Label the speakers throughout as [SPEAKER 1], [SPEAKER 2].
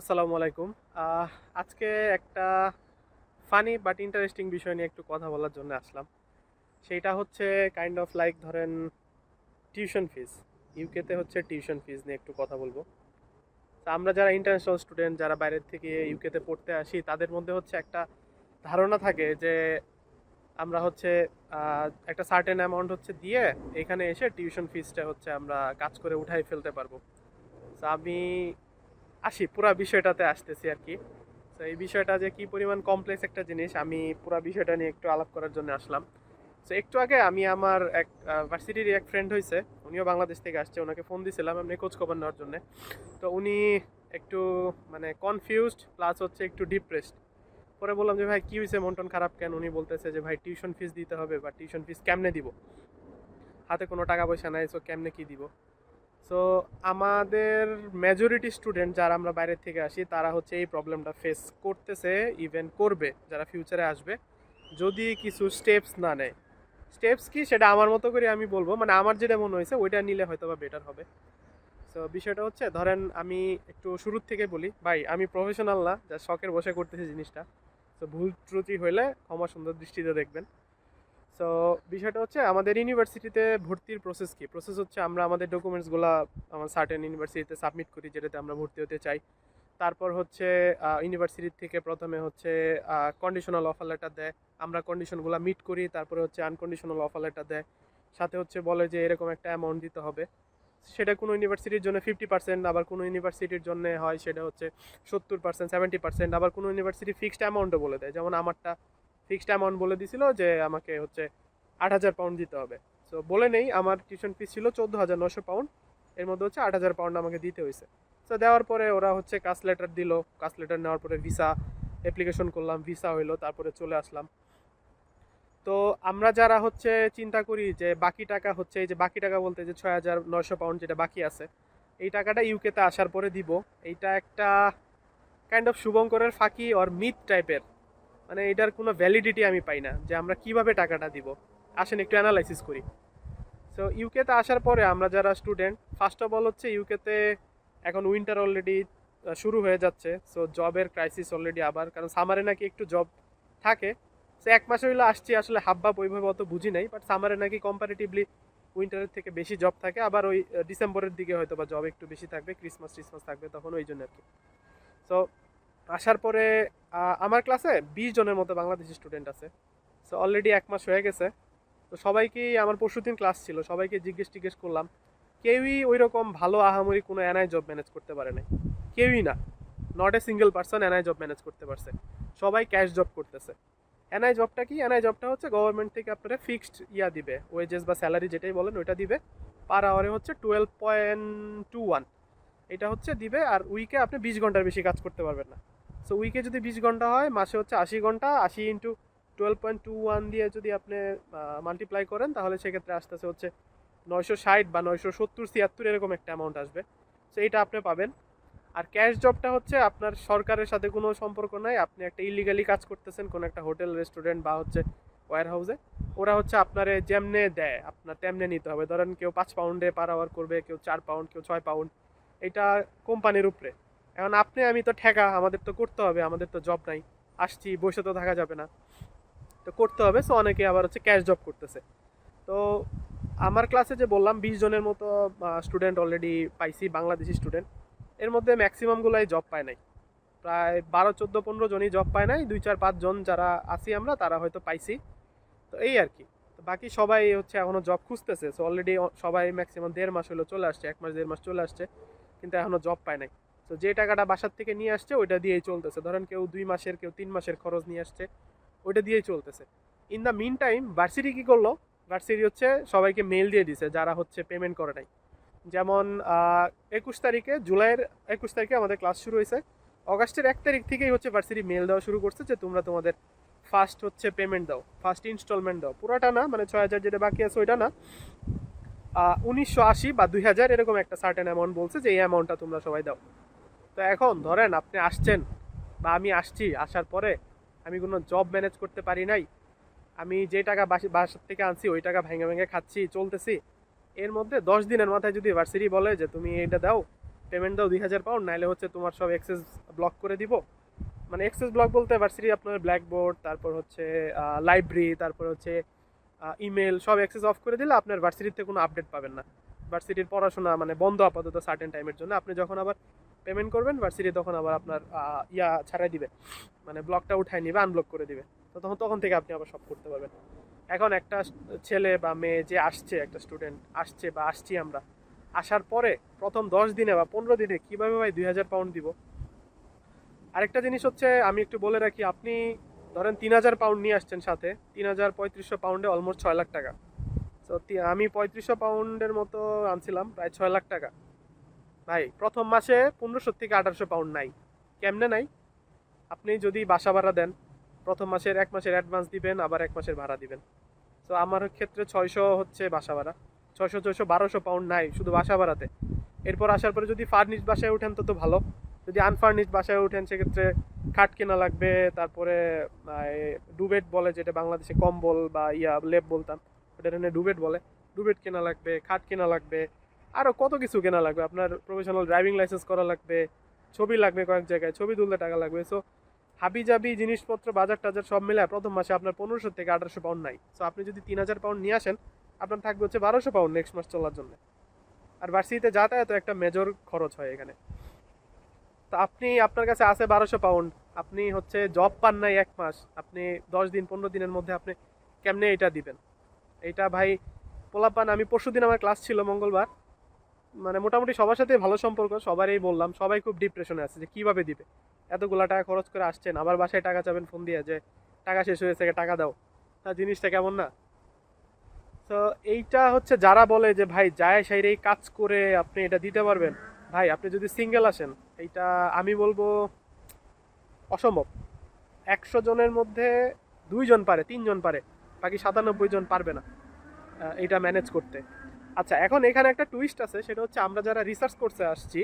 [SPEAKER 1] আসসালামু আলাইকুম। আজকে একটা ফানি বাট ইন্টারেস্টিং বিষয় নিয়ে একটু কথা বলার জন্য আসলাম। সেইটা হচ্ছে কাইন্ড অফ লাইক ধরেন টিউশন ফিস ইউকেতে হচ্ছে টিউশন ফিস নিয়ে একটু কথা বলব। তা আমরা যারা ইন্টারন্যাশনাল স্টুডেন্ট যারা বাইরের থেকে ইউকেতে পড়তে আসি, তাদের মধ্যে হচ্ছে একটা ধারণা থাকে যে আমরা হচ্ছে একটা সার্টেন অ্যামাউন্ট হচ্ছে দিয়ে এখানে এসে টিউশন ফিসটা হচ্ছে আমরা কাজ করে উঠাই ফেলতে পারব। তো আমি আসি, পুরা বিষয়টাতে আসতেছি আর কি তো এই বিষয়টা যে কি পরিমাণ কমপ্লেক্স একটা জিনিস, আমি পুরা বিষয়টা নিয়ে একটু আলাপ করার জন্য আসলাম। তো একটু আগে আমি আমার এক ভার্সিটির এক ফ্রেন্ড হয়েছে উনিও বাংলাদেশ থেকে আসছে ওনাকে ফোন দিয়েছিলাম এমনি খোঁজ খবর নেওয়ার জন্য। তো উনি একটু মানে কনফিউজড প্লাস হচ্ছে একটু ডিপ্রেসড পরে বললাম যে, ভাই, কী হয়েছে মন খারাপ কেন? উনি বলতেছে যে, ভাই টিউশন ফিস দিতে হবে বা টিউশন ফিস কেমনে দিব? হাতে কোনো টাকা পয়সা নাই সো কেমনে কী দিব? সো আমাদের মেজরিটি স্টুডেন্ট যারা আমরা বাইরে থেকে আসি, তারা হচ্ছে এই প্রবলেমটা ফেস করতেছে ইভেন করবে, যারা ফিউচারে আসবে। যদি কিছু স্টেপস না নেয়। স্টেপস কি? সেটা আমার মতো করে আমি বলব। মানে আমার যেটা মনে হয়েছে, ওইটা নিলে হয়তো বা বেটার হবে। সো বিষয়টা হচ্ছে, ধরেন আমি একটু শুরুর থেকে বলি। ভাই, আমি প্রফেশনাল না, যা শখের বসে করতেছি জিনিসটা। তো ভুল ত্রুটি হইলে ক্ষমা সুন্দর দৃষ্টিতে দেখবেন। সো বিষয়টা হচ্ছে আমাদের ইউনিভার্সিটিতে ভর্তির প্রসেস কি? প্রসেস হচ্ছে আমরা আমাদের ডকুমেন্টসগুলো আমার সার্টেন ইউনিভার্সিটিতে সাবমিট করি, যেটাতে আমরা ভর্তি হতে চাই। তারপর হচ্ছে ইউনিভার্সিটি থেকে প্রথমে হচ্ছে কন্ডিশনাল অফার লেটার দেয়। আমরা কন্ডিশনগুলো মিট করি, তারপরে হচ্ছে আনকন্ডিশনাল অফার লেটার দেয়। সাথে হচ্ছে বলে যে এরকম একটা অ্যামাউন্ট দিতে হবে। সেটা কোনো ইউনিভার্সিটির জন্য ফিফটি পার্সেন্ট আবার কোনো ইউনিভার্সিটির জন্য হয় সেটা হচ্ছে সত্তর পার্সেন্ট সেভেন্টি পার্সেন্ট আবার কোনো ইউনিভার্সিটি ফিক্সড অ্যামাউন্টও বলে দেয়। যেমন আমারটা ফিক্সড অ্যামাউন্ট বলে দিছিল যে আমাকে হচ্ছে আট হাজার পাউন্ড দিতে হবে। সো বলে নেই, আমার টিউশন ফিস ছিল চোদ্দ হাজার নশো পাউন্ড এর মধ্যে হচ্ছে আট হাজার পাউন্ড আমাকে দিতে হয়েছে। সো দেওয়ার পরে ওরা হচ্ছে কাস লেটার দিল কাস লেটার নেওয়ার পরে ভিসা অ্যাপ্লিকেশন করলাম ভিসা হইল, তারপরে চলে আসলাম। তো আমরা যারা হচ্ছে চিন্তা করি যে বাকি টাকা হচ্ছে, এই যে বাকি টাকা বলতে যে ছয় হাজার নয়শো পাউন্ড যেটা বাকি আছে, এই টাকাটা ইউকেতে আসার পরে দিব। এইটা একটা কাইন্ড অফ শুভঙ্করের ফাঁকি অর মিথ টাইপের মানে এটার কোনো ভ্যালিডিটি আমি পাই না যে আমরা কীভাবে টাকাটা দিব। আসেন একটু অ্যানালাইসিস করি। সো ইউকেতে আসার পরে আমরা যারা স্টুডেন্ট ফার্স্ট অফ অল হচ্ছে ইউকেতে এখন উইন্টার অলরেডি শুরু হয়ে যাচ্ছে। সো জবের ক্রাইসিস অলরেডি আবার, কারণ সামারে নাকি একটু জব থাকে। সো এক মাস হইল আসছি, আসলে হাবভাব ওইভাবে অত বুঝি নাই বাট সামারে নাকি কম্পারেটিভলি উইন্টারের থেকে বেশি জব থাকে। আবার ওই ডিসেম্বরের দিকে হয়তো বা জব একটু বেশি থাকবে ক্রিসমাস টিসমাস থাকবে তখন ওই জন্য আর কি। সো আসার পরে আমার ক্লাসে বিশ জনের মতো বাংলাদেশি স্টুডেন্ট আছে। সো অলরেডি এক মাস হয়ে গেছে। তো সবাইকেই আমার পরশুদিন ক্লাস ছিল, সবাইকে জিজ্ঞেস টিজ্ঞেস করলাম, কেউই ওই রকম ভালো আহামরি কোনো এনআই জব ম্যানেজ করতে পারে নাই। কেউই না। Not a single person any job manage করতে পারছে। সবাই ক্যাশ জব করতেছে। এনআই জবটা কি? এনআই জবটা হচ্ছে গভর্নমেন্ট থেকে আপনারা ফিক্সড ইয়া দিবে ওয়েজেস বা স্যালারি যেটাই বলেন, ওইটা দিবে। পার আওয়ারে হচ্ছে টুয়েলভ পয়েন্ট টু ওয়ান এটা হচ্ছে দিবে, আর উইকে আপনি বিশ ঘণ্টার বেশি কাজ করতে পারবেন না। সো উইকে যদি বিশ ঘণ্টা হয়, মাসে হচ্ছে আশি ঘণ্টা, আশি into twelve point two one দিয়ে যদি আপনি মাল্টিপ্লাই করেন, তাহলে সেক্ষেত্রে আসতেছে হচ্ছে নয়শো ষাট বা নয়শো সত্তর, ছিয়াত্তর এরকম একটা অ্যামাউন্ট আসবে। সো এইটা আপনি পাবেন। আর ক্যাশ জবটা হচ্ছে আপনার সরকারের সাথে কোনো সম্পর্ক নাই। আপনি একটা ইলিগালি কাজ করতেছেন কোনো একটা হোটেল রেস্টুরেন্ট বা হচ্ছে ওয়ার হাউসে ওরা হচ্ছে আপনারে যেমনে দেয়, আপনার তেমনে নিতে হবে। ধরেন কেউ পাঁচ পাউন্ডে পার আওয়ার করবে, কেউ চার পাউন্ড কেউ ছয় পাউন্ড এটা কোম্পানির উপরে। এখন আপনি, আমি তো ঠেকা, আমাদের তো করতে হবে, আমাদের তো জব নাই। আসছি, বসে তো থাকা যাবে না। তো করতে হবে সো অনেকে আবার হচ্ছে ক্যাশ জব করতেছে। তো আমার ক্লাসে যে বললাম, বিশ জনের মতো স্টুডেন্ট অলরেডি পাইছি, বাংলাদেশি স্টুডেন্ট এর মধ্যে ম্যাক্সিমামগুলাই জব পায় নাই। প্রায় বারো, চোদ্দ, পনেরো জনই জব পায় নাই। দুই, চার, পাঁচ জন যারা আছি আমরা, তারা হয়তো পাইছি। তো এই আর কি। বাকি সবাই হচ্ছে এখনও জব খুঁজতেছে। সো অলরেডি সবাই ম্যাক্সিমাম দেড় মাস হলো চলে আসছে, এক মাস, দেড় মাস চলে আসছে। কিন্তু এখনও জব পায় নাই। তো যে টাকাটা বাসার থেকে নিয়ে আসছে, ওইটা দিয়েই চলতেছে। ধরেন কেউ দুই মাসের, কেউ তিন মাসের খরচ নিয়ে আসছে, ওইটা দিয়েই চলতেছে। In the mean time varsity কী করল? ভার্সিটি হচ্ছে সবাইকে মেল দিয়ে দিছে, যারা হচ্ছে পেমেন্ট করে নাই। যেমন একুশ তারিখে, জুলাইয়ের একুশ তারিখে আমাদের ক্লাস শুরু হয়েছে। অগাস্টের এক তারিখ থেকেই হচ্ছে ভার্সিটি মেল দেওয়া শুরু করছে যে, তোমরা তোমাদের ফার্স্ট হচ্ছে পেমেন্ট দাও ফার্স্ট ইনস্টলমেন্ট দাও। পুরোটা না মানে ছয় হাজার যেটা বাকি আছে, ওইটা না। উনিশশো আশি বা দুই হাজার এরকম একটা সার্টেন অ্যামাউন্ট বলছে যে, এই অ্যামাউন্টটা তোমরা সবাই দাও। তো এখন ধরেন আপনি আসছেন বা আমি আসছি, আসার পরে আমি কোনো জব ম্যানেজ করতে পারি নাই, আমি যে টাকা বাসি, বাসার থেকে আনছি ওই টাকা ভেঙে ভেঙে খাচ্ছি, চলতেছি। এর মধ্যে দশ দিনের মাথায় যদি ভার্সিটি বলে যে তুমি এটা দাও পেমেন্ট দাও দুই হাজার পাউন্ড নাইলে হচ্ছে তোমার সব এক্সেস ব্লক করে দিব। মানে এক্সেস ব্লক বলতে ভার্সিটি আপনার ব্ল্যাকবোর্ড তারপর হচ্ছে লাইব্রেরি তারপর হচ্ছে ইমেল সব অ্যাক্সেস অফ করে দিলে আপনার ভার্সিটিতে কোনো আপডেট পাবেন না। ভার্সিটির পড়াশোনা মানে বন্ধ আপাতত সার্টেন টাইমের জন্য। আপনি যখন আবার পেমেন্ট করবেন ভার্সিটি তখন আবার আপনার ইয়া ছাড়াই দিবে। মানে ব্লকটা উঠাই নিবে আনব্লক করে দিবে। তো তখন তখন থেকে আপনি আবার সব করতে পারবেন। এখন একটা ছেলে বা মেয়ে যে আসছে, একটা স্টুডেন্ট আসছে বা আসছি আমরা, আসার পরে প্রথম দশ দিনে বা পনেরো দিনে কীভাবে ভাই দুই হাজার পাউন্ড দিব? আরেকটা জিনিস হচ্ছে, আমি একটু বলে রাখি, আপনি ধরেন তিন হাজার পাউন্ড নিয়ে আসছেন সাথে, তিন হাজার পঁয়ত্রিশশো পাউন্ডে অলমোস্ট ছয় লাখ টাকা। তো আমি পঁয়ত্রিশশো পাউন্ডের মতো আনছিলাম, প্রায় ছয় লাখ টাকা। ভাই, প্রথম মাসে পনেরোশো থেকে আঠারোশো পাউন্ড নাই। কেমনে নাই? আপনি যদি বাসা ভাড়া দেন, প্রথম মাসের, এক মাসের অ্যাডভান্স দিবেন, আবার এক মাসের ভাড়া দিবেন। তো আমার ক্ষেত্রে ছয়শো হচ্ছে বাসা ভাড়া। ছয়শো ছয়শো, বারোশো পাউন্ড নাই, শুধু বাসা ভাড়াতে। এরপর আসার পরে যদি ফার্নিশ বাসায় উঠেন তো তো ভালো। যদি আনফার্নিশ বাসায় উঠেন সেক্ষেত্রে খাট কেনা লাগবে, তারপরে ডুবেট বলে, যেটা বাংলাদেশে কম্বল বা ইয়া, লেপ বলতাম, ওটা এখানে ডুবেট বলে। ডুবেট কেনা লাগবে, খাট কেনা লাগবে আরও কত কিছু কেনা লাগবে? আপনার প্রফেশনাল ড্রাইভিং লাইসেন্স করা লাগবে, ছবি লাগবে কয়েক জায়গায়, ছবি তুলতে টাকা লাগবে। সো হাবি জাবি জিনিসপত্র, বাজার টাজার সব মিলে প্রথম মাসে আপনার পনেরোশো থেকে আঠারোশো পাউন্ড নাই। সো আপনি যদি তিন হাজার পাউন্ড নিয়ে আসেন, আপনার থাকবে হচ্ছে বারোশো পাউন্ড নেক্সট মাস চলার জন্য। আর ভার্সিটিতে যাতায়াত একটা মেজর খরচ হয় এখানে। তো আপনি, আপনার কাছে আছে বারোশো পাউন্ড আপনি হচ্ছে জব পান নাই এক মাস, আপনি দশ দিন, পনেরো দিনের মধ্যে আপনি কেমনে এটা দিবেন? এইটা ভাই পোলাপান, আমি পরশু দিন আমার ক্লাস ছিল মঙ্গলবার মানে মোটামুটি সবার সাথে ভালো সম্পর্ক, সবারই বললাম, সবাই খুব ডিপ্রেশনে আছে যে কীভাবে দিবে? এতগুলা টাকা খরচ করে আসছেন, আবার বাসায় টাকা চাবেন ফোন দিয়ে যে টাকা শেষ হয়েছে, টাকা দাও। তা জিনিসটা কেমন না? তো এইটা হচ্ছে যারা বলে যে, ভাই, যায় সেই কাজ করে আপনি এটা দিতে পারবেন। ভাই, আপনি যদি সিঙ্গেল আসেন, এইটা আমি বলব অসম্ভব। একশো জনের মধ্যে দুইজন পারে, তিনজন পারে, বাকি সাতানব্বই জন পারবে না এইটা ম্যানেজ করতে। আচ্ছা এখন এখানে একটা টুইস্ট আছে, সেটা হচ্ছে আমরা যারা রিসার্চ করতে আসছি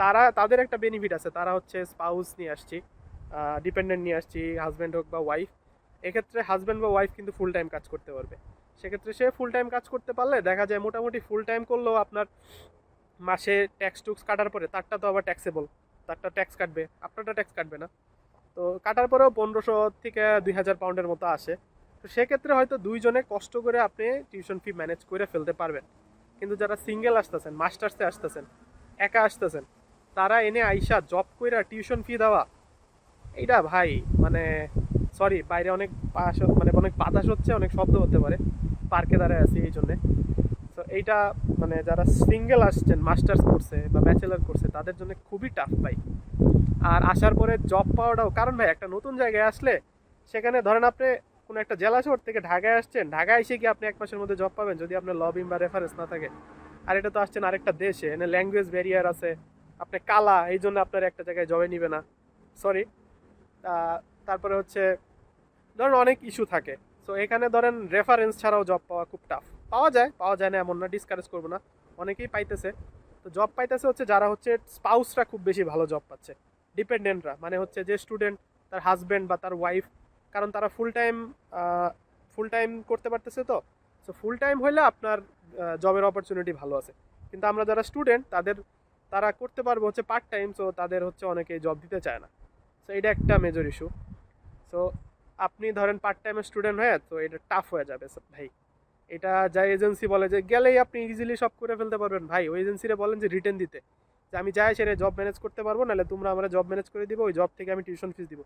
[SPEAKER 1] তারা, তাদের একটা বেনিফিট আছে, তারা হচ্ছে স্পাউস নিয়ে আসছি ডিপেন্ডেন্ট নিয়ে আসছি হাজব্যান্ড হোক বা ওয়াইফ এক্ষেত্রে হাজব্যান্ড বা ওয়াইফ কিন্তু ফুল টাইম কাজ করতে পারবে। সেক্ষেত্রে সে ফুল টাইম কাজ করতে পারলে দেখা যায় মোটামুটি ফুল টাইম করলেও আপনার মাসে ট্যাক্স টুক্স কাটার পরে তারটা তো আবার ট্যাক্সেবল তারটা ট্যাক্স কাটবে, আপনারটা ট্যাক্স কাটবে না। তো কাটার পরেও পনেরোশো থেকে দুই হাজার পাউন্ডের মতো আসে। তো সেক্ষেত্রে হয়তো দুইজনে কষ্ট করে আপনি টিউশন ফি ম্যানেজ করে ফেলতে পারবেন। কিন্তু যারা সিঙ্গেল আসতেছেন মাস্টার্সে আসতেছেন, একা আসতেছেন, তারা এনে আইসা জব কইরা টিউশন ফি দেওয়া এইটা ভাই মানে সরি বাইরে অনেক মানে অনেক বাতাস হচ্ছে, অনেক শব্দ হতে পারে পার্কে দাঁড়ায় আছি এই জন্যে। তো এইটা মানে যারা সিঙ্গেল আসছেন মাস্টার্স করছে বা ব্যাচেলার করছে, তাদের জন্য খুবই টাফ ভাই। আর আসার পরে জব পাওয়াটাও, কারণ ভাই, একটা নতুন জায়গায় আসলে, সেখানে ধরেন আপনি কোনো একটা জেলা শহর থেকে ঢাকায় আসছেন, ঢাকায় এসে কি আপনি এক মাসের মধ্যে জব পাবেন যদি আপনার লবিং বা রেফারেন্স না থাকে? আর এটা তো আসছেন আরেকটা দেশে, এনে ল্যাঙ্গুয়েজ ব্যারিয়ার আছে, আপনি কালা, এই জন্য আপনার একটা জায়গায় জবে নিবে না। সরি তারপরে হচ্ছে, ধরেন অনেক ইস্যু থাকে। সো এখানে ধরেন রেফারেন্স ছাড়াও জব পাওয়া খুব টাফ পাওয়া যায় পাওয়া যায় না, এমন না ডিসকারেজ করব না। অনেকেই পাইতেছে। তো জব পাইতেছে হচ্ছে যারা হচ্ছে স্পাউসরা খুব বেশি ভালো জব পাচ্ছে। ডিপেন্ডেন্টরা মানে হচ্ছে যে স্টুডেন্ট তার হাজব্যান্ড বা তার ওয়াইফ কারণ তারা ফুল টাইম ফুল টাইম করতে পারতেছে তো। সো ফুল টাইম হইলে আপনার জবের অপরচুনিটি ভালো আছে। কিন্তু আমরা যারা স্টুডেন্ট তাদের, তারা করতে পারব হচ্ছে পার্ট টাইম সো তাদের হচ্ছে অনেকেই জব দিতে চায় না। সো এটা একটা মেজর ইস্যু সো আপনি ধরেন পার্ট টাইমের স্টুডেন্ট হয়ে, তো এটা টাফ হয়ে যাবে। ভাই, এটা যা এজেন্সি বলে যে গেলেই আপনি ইজিলি সব করে ফেলতে পারবেন। ভাই, ওই এজেন্সিরা বলেন যে রিটার্ন দিতে। আমি যাই সেরে জব ম্যানেজ করতে পারব, নাহলে তোমরা আমরা জব ম্যানেজ করে দিবো, ওই জব থেকে আমি টিউশন ফিস দিব।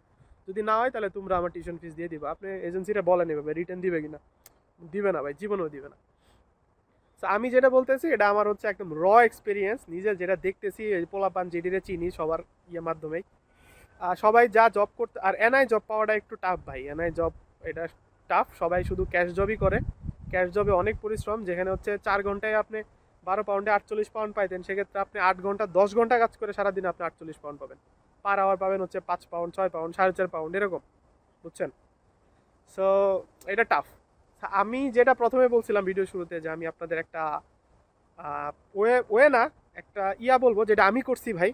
[SPEAKER 1] যদি না হয় তাহলে তোমরা আমার টিউশন ফিস দিয়ে দিবো। আপনি এজেন্সিরা বলেন এভাবে রিটার্ন দিবে কিনা? দিবে না ভাই, জীবনেও দিবে না। আমি যেটা বলতেছি, এটা আমার হচ্ছে একদম র এক্সপিরিয়েন্স নিজে যেটা দেখতেছি পোলাপান জেডিরে চিনি সবার ইয়ে মাধ্যমেই। আর সবাই যা জব করতে, আর এনআই জব পাওয়াটা একটু টাফ ভাই এনআই জব এটা টাফ সবাই শুধু ক্যাশ জবই করে। ক্যাশ জবে অনেক পরিশ্রম, যেখানে হচ্ছে চার ঘন্টায় আপনি বারো পাউন্ডে আটচল্লিশ পাউন্ড পাইতেন, সেক্ষেত্রে আপনি আট ঘণ্টা, দশ ঘণ্টা কাজ করে সারাদিন আপনি আটচল্লিশ পাউন্ড পাবেন। পার আওয়ার পাবেন হচ্ছে পাঁচ পাউন্ড ছয় পাউন্ড সাড়ে চার পাউন্ড এরকম, বুঝছেন? সো এটা টাফ আমি যেটা প্রথমে বলছিলাম ভিডিও শুরুতে যে আমি আপনাদের একটা ওয়ে ওয়ে না, একটা ইয়া বলব যেটা আমি করছি ভাই।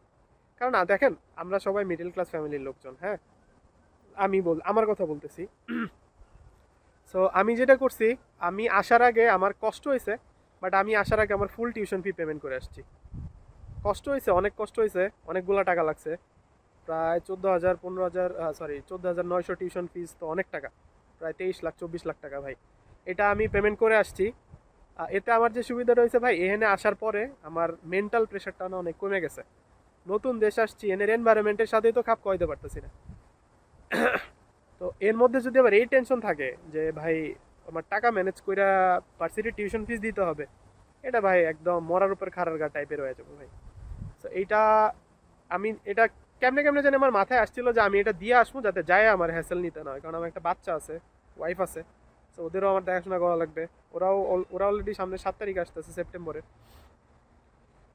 [SPEAKER 1] কারণ না, দেখেন, আমরা সবাই মিডল ক্লাস ফ্যামিলির লোকজন হ্যাঁ? আমি বল, আমার কথা বলতেছি। সো আমি যেটা করছি, আমি আসার আগে আমার কষ্ট হয়েছে বাট আমি আসার আগে আমার ফুল টিউশন ফি পেমেন্ট করে আসছি। কষ্ট হয়েছে, অনেক কষ্ট হয়েছে, অনেকগুলা টাকা লাগছে। প্রায় চোদ্দ হাজার, পনেরো হাজার সরি চোদ্দ হাজার নয়শো টিউশন ফিস তো অনেক টাকা। প্রায় তেইশ লাখ, চব্বিশ লাখ টাকা ভাই। এটা আমি পেমেন্ট করে আসছি। এতে আমার যে সুবিধা রয়েছে ভাই, এখানে আসার পরে আমার মেন্টাল প্রেশারটা না অনেক কমে গেছে। নতুন দেশ আসছি, এনের এনভায়রনমেন্টের সাথেই তো খাপ খাওয়াইতে পারতেছি না। তো এর মধ্যে যদি আবার এই টেনশন থাকে যে ভাই আমার টাকা ম্যানেজ কইরা ভার্সিটির টিউশন ফিস দিতে হবে। এটা ভাই একদম মরার উপর খারার গা টাইপের হয়ে যাব ভাই। তো এইটা আমি, এটা কেমনে কেমনে জানি আমার মাথায় আসছিল যে আমি এটা দিয়ে আসব যাতে যায় আমার হ্যাসেল নিতে না হয়। কারণ আমার একটা বাচ্চা আছে ওয়াইফ আছে। তো ওদেরও আমার দেখাশোনা করা লাগবে। ওরাও ওরা অলরেডি সামনে সাত তারিখ আসতেছে সেপ্টেম্বরে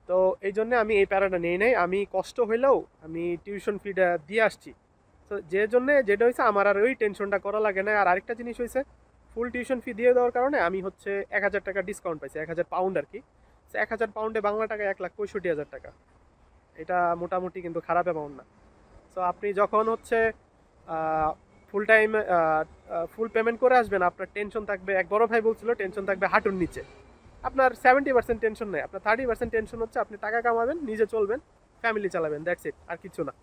[SPEAKER 1] তো এই জন্য আমি এই প্যারাটা নিয়ে নাই। আমি কষ্ট হইলেও আমি টিউশন ফিটা দিয়ে আসছি। তো যে জন্যে যেটা হয়েছে আমার আর ওই টেনশনটা করা লাগে না আর আরেকটা জিনিস হয়েছে ফুল টিউশন ফি দিয়ে দেওয়ার কারণে আমি হচ্ছে এক হাজার টাকা ডিসকাউন্ট পাইছি, এক হাজার পাউন্ড আর কি। এক হাজার পাউন্ডে বাংলা টাকা এক লাখ পঁয়ষট্টি হাজার টাকা। এটা মোটামুটি কিন্তু খারাপ অ্যামাউন্ট না। সো আপনি যখন হচ্ছে ফুল টাইম ফুল পেমেন্ট করে আসবেন, আপনার টেনশন থাকবে, এক বড় ভাই বলছিল টেনশন থাকবে হাঁটুর নিচে। আপনার সেভেন্টি পার্সেন্ট টেনশন নেই। আপনার থার্টি পার্সেন্ট টেনশন হচ্ছে, আপনি টাকা কামাবেন, নিজে চলবেন ফ্যামিলি চালাবেন দ্যাটস ইট আর কিছু না।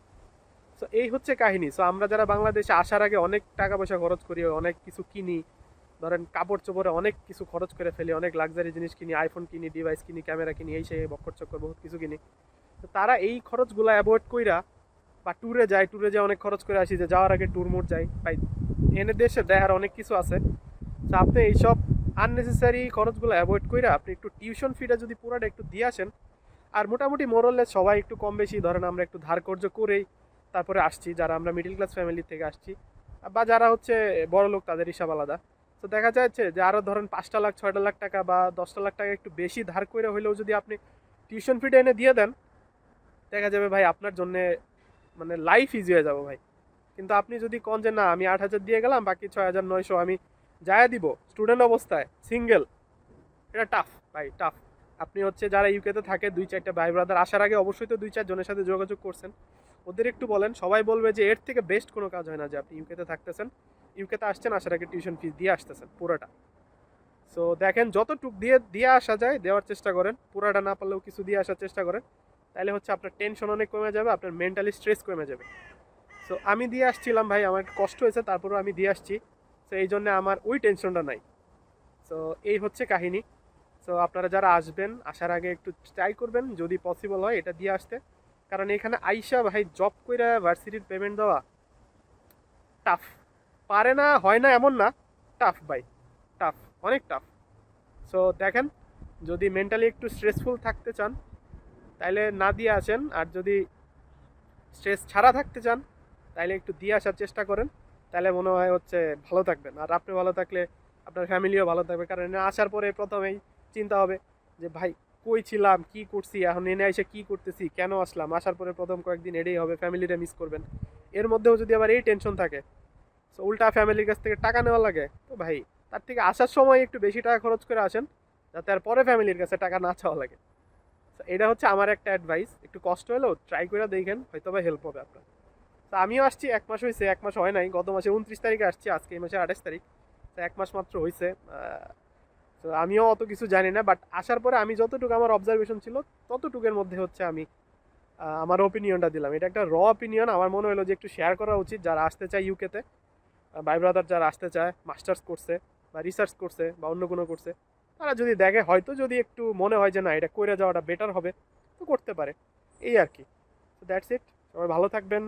[SPEAKER 1] সো এই হচ্ছে কাহিনী। সো আমরা যারা বাংলাদেশে আসার আগে অনেক টাকা পয়সা খরচ করি, অনেক কিছু কিনি ধরেন কাপড় চোপড়ে অনেক কিছু খরচ করে ফেলি, অনেক লাক্সারি জিনিস কিনি আইফোন কিনি ডিভাইস কিনি ক্যামেরা কিনি, এই সেই বক্কর চক্কর, বহুত কিছু কিনি। তো তারা এই খরচগুলো অ্যাভয়েড কইরা বা ট্যুরে যায় ট্যুরে যায় অনেক খরচ করে আসি যে যাওয়ার আগে ট্যুর মোট যাই ভাই এনে দেশে দেখার অনেক কিছু আছে। তো আপনি এইসব আননেসেসারি খরচগুলো অ্যাভয়েড কইরা আপনি একটু টিউশন ফিটা যদি পুরাটা একটু দিয়ে আসেন, আর মোটামুটি মোরলে সবাই একটু কম বেশি, ধরেন আমরা একটু ধার কর্য করেই তারপরে আসছি, যারা আমরা মিডিল ক্লাস ফ্যামিলি থেকে আসছি, বা যারা হচ্ছে বড় লোক তাদের হিসাব আলাদা। তো দেখা যাচ্ছে যে আরও ধরেন পাঁচটা লাখ, ছয়টা লাখ টাকা বা দশটা লাখ টাকা একটু বেশি ধার করে হলেও যদি আপনি টিউশন ফিটা এনে দিয়ে দেন, দেখা যাবে ভাই আপনার জন্যে মানে লাইফ ইজি হয়ে যাবে ভাই। কিন্তু আপনি যদি কন যে না, আমি আট হাজার দিয়ে গেলাম, বাকি ছয় হাজার নয়শো আমি যায় দিব স্টুডেন্ট অবস্থায় সিঙ্গেল এটা টাফ ভাই টাফ আপনি হচ্ছে যারা ইউকেতে থাকে, দুই চারটা ভাই ব্রাদার আসার আগে অবশ্যই তো দুই চারজনের সাথে যোগাযোগ করছেন। ওদের একটু বলেন, সবাই বলবে যে এর থেকে বেস্ট কোনো কাজ হয় না যে আপনি ইউকেতে থাকতেছেন। ইউকেতে আসছেন, আসার আগে টিউশন ফিস দিয়ে আসতেছেন, পুরোটা। সো দেখেন, যতটুক দিয়ে দিয়ে আসা যায়, দেওয়ার চেষ্টা করেন। পুরাটা না পারলেও কিছু দিয়ে আসার চেষ্টা করেন। তাহলে হচ্ছে আপনার টেনশন অনেক কমে যাবে, আপনার মেন্টালি স্ট্রেস কমে যাবে। সো আমি দিয়ে আসছিলাম ভাই, আমার কষ্ট হয়েছে, তারপরেও আমি দিয়ে আসছি। সো এই জন্য আমার ওই টেনশনটা নাই। সো এই হচ্ছে কাহিনী। সো আপনারা যারা আসবেন, আসার আগে একটু ট্রাই করবেন, যদি পসিবল হয়, এটা দিয়ে আসতে। কারণ এখানে আইসা ভাই জব কইরা ভার্সিটির পেমেন্ট দেওয়া টাফ পারে না, হয় না এমন না টাফ ভাই টাফ অনেক টাফ সো দেখেন, যদি মেন্টালি একটু স্ট্রেসফুল থাকতে চান, তাইলে না দিয়ে আসেন, আর যদি স্ট্রেস ছাড়া থাকতে চান, তাইলে একটু দিয়ে আসার চেষ্টা করেন তাহলে মনে হয় হচ্ছে ভালো থাকবেন। আর আপনি ভালো থাকলে আপনার ফ্যামিলিও ভালো থাকবে, কারণ আসার পরে প্রথমেই চিন্তা হবে যে, ভাই কই ছিলাম, কি করছি, এখন এনে এসে কি করতেছি, কেন আসলাম, আসার পরে প্রথম কয়েকদিন এটাই হবে, ফ্যামিলিটা মিস করবেন। এর মধ্যেও যদি আবার এই টেনশন থাকে তো উল্টা ফ্যামিলির কাছ থেকে টাকা নেওয়া লাগে, তো ভাই, তার থেকে আসার সময় একটু বেশি টাকা খরচ করে আসেন, যাতে আর পরে ফ্যামিলির কাছে টাকা না চাওয়া লাগে। এটা হচ্ছে আমার একটা অ্যাডভাইস একটু কষ্ট হলেও ট্রাই করে দেখেন, হয়তো বা হেল্প হবে আপনার। তো আমিও আসছি, এক মাস হয়েছে এক মাস হয় নাই, গত মাসে উনত্রিশ তারিখে আসছি, আজকে এই মাসের আঠাশ তারিখ। তো এক মাস মাত্র হয়েছে তো আমিও অত কিছু জানি না বাট আসার পরে আমি যতটুকু আমার অবজারভেশন ছিল, ততটুকুর মধ্যে হচ্ছে আমি আমার ওপিনিয়নটা দিলাম। এটা একটা র অপিনিয়ন আমার মনে হলো যে একটু শেয়ার করা উচিত যারা আসতে চায় ইউকেতে ভাই ব্রাদার যারা আসতে চায় মাস্টার্স করছে বা রিসার্চ করছে বা অন্য কোনো করছে, তারা যদি দেখে, হয়তো যদি একটু মনে হয় যে না, এটা করে যাওয়াটা বেটার হবে, তো করতে পারে। এই আর কি। তো দ্যাটস ইট সবাই ভালো থাকবেন।